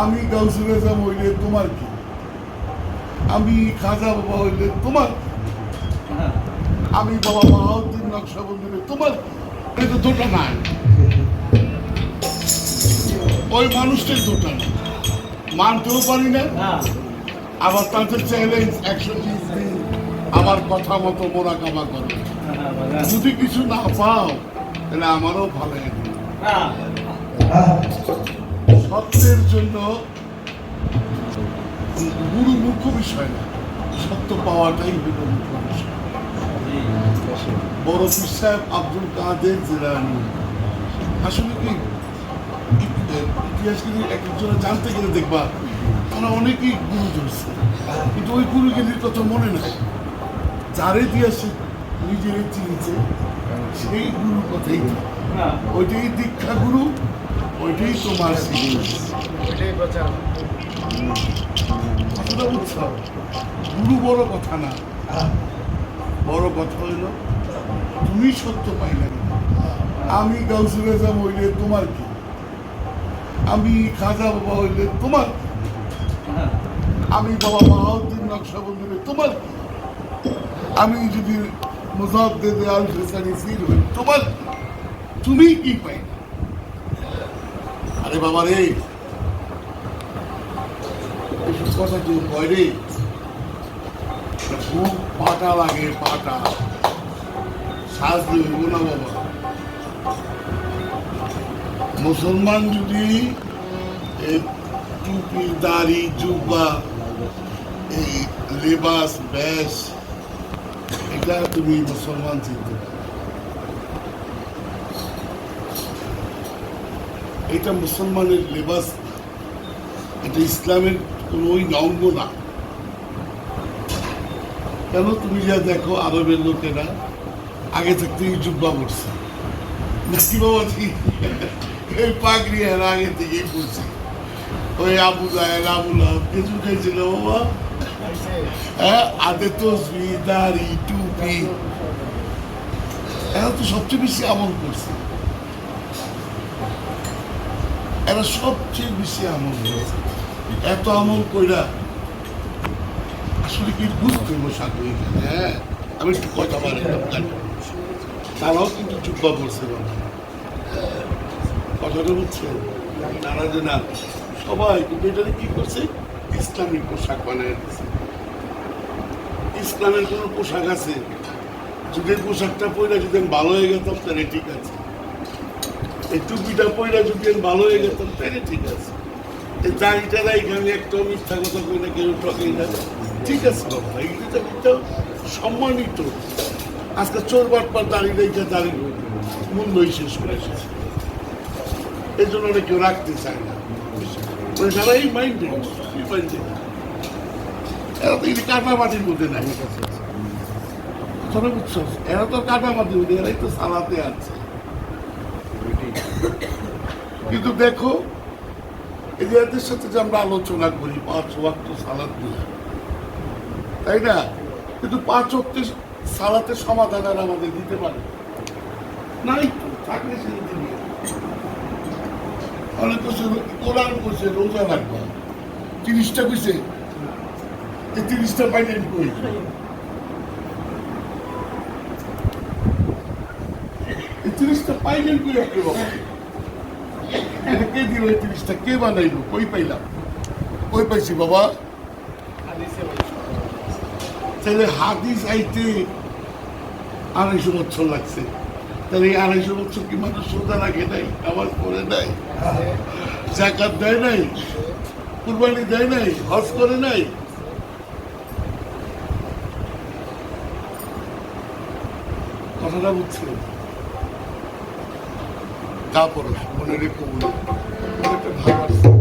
আমি গাউসুল আজম হইলে তোমার কি? আমি খাজা বাবা হইলে তোমার? আমি বাবা বাহাউদ্দিন নকশাবন্দি হইলে তোমার? এটা দুটো নাই। ওই মানুষটাই দুটো না মানতেও পারি না। আবার তাদের চ্যালেঞ্জ একশো আমার কথা মতো মোরাকামা করো। যদি কিছু না পাও তাহলে আমারও ভালো হবে সত্যের জন্য গুরু মুখ্য বিষয় না, সত্য পাওয়াটাই হইল মুখ্য বিষয়। বড় সাহেব আব্দুল কাদের জেলানি। আসলে কি ইতিহাস কিন্তু এক একজনে জানতে গেলে দেখবা ওরা অনেকেই গুরু ধরছে। কিন্তু ওই গুরুগিরির কথা মনে নাই। যার দিয়েছে নিজের চিনছে সেই গুরুর কথাই। ওইটাই দীক্ষা গুরু ওইটাই তোমার কথাটা বুঝছ গুরু বড় কথা না। বড় কথা হইল তুমি সত্য পাইলে আমি গাউসুল আজম হইলে তোমার কি? আমি খাজা বাবা হইলে তোমার? আমি বাবা বাহাউদ্দিন নকশাবন্দি হইলে তোমার কি? আমি যদি মুজাদ্দেদ আল ফেসানি হই তোমার? তুমি কি পাই আরে বাবা রে। কথা কেউ কয় রে খুব পাটা লাগে, পাটা। সাজতে হইব না বাবা। মুসলমান যদি টুপি দাড়ি, জুব্বা, এই লেবাস, ব্যাস, এটা তুমি মুসলমান চিনতে এটা মুসলমানের লেবাস, এটা ইসলামের কোনো ওই অঙ্গ না। কেন তুমি যা দেখো আরবের লোকেরা, আগে থাকতেই জুব্বা পড়ছে। বাবা এই পাগড়ি এর আগে থেকেই পড়ছে। ওই আবু লাহাব, কিছু খাইছিল বাবা? হ্যাঁ আদে তসবি, দাড়ি, টুপি। এরা তো সবচেয়ে বেশি আমল করছে। এরা সবচেয়ে বেশি আমল করেছে। এত আমল কইরা আসলে কি বুঝতে হইব সাথে হ্যাঁ আমি একটু কথা বলি তারাও কিন্তু চুপ্পা পড়ছে বাবা। কথাটা বুঝছে তারা যে না, সবাই কিন্তু এটা কি করছে? ইসলামী পোশাক বানায় দিচ্ছে ইসলামের কোনো পোশাক আছে? যদি পোশাকটা পরে যদি ভালো হয়ে গেতাম, তাহলে ঠিক আছে। টুপিটা পয়লা যদি ভালো হয়ে তাহলে ঠিক আছে। একটা মিথ্যা কথা কই না, কেউ না। ঠিক আছে, বাবা সম্মানিত। আজকে চোর বাটপার দাঁড়িয়ে রেখে দাঁড়িয়ে শেষ এই জন্য ওরা কেউ রাখতে চায় না। সারা এই মাইন্ডে এই মাইন্ডে এরা তো এই কাটা মাটির মধ্যে নাই। কথা বুঝছ? এরা তো কাটা মাটির মধ্যে, এরাই তো সালাতে আছে। কিন্তু দেখো এদের সাথে যে আমরা আলোচনা করি পাঁচ ওয়াক্ত সালাদ নিয়ে তাই না? কিন্তু পাঁচ ওয়াক্ত সালাতে সমাধান আর আমাদের দিতে পারে নাই তো, থাকলে সে দিবে অনেক কিছু কোরআন করছে রোজা রাখবা। তিরিশটা কইছে? এই তিরিশটা পাইলেন কই তিরিশটা পাইলেন কই এটা কে দিল এই তিরিশটা কে বানাইলো? কই পাইলাম কই পাইছি বাবা? তাহলে হাদিস আইতে আড়াইশো বছর লাগছে। তাহলে এই আড়াইশো বছর কি মানুষ সোজা রাখে নাই আবার করে নাই জাকাত দেয় নাই, কুরবানি দেয় নাই, হজ করে নাই? কথাটা বুঝছে কাপড় মনে রেখে বলে। একটা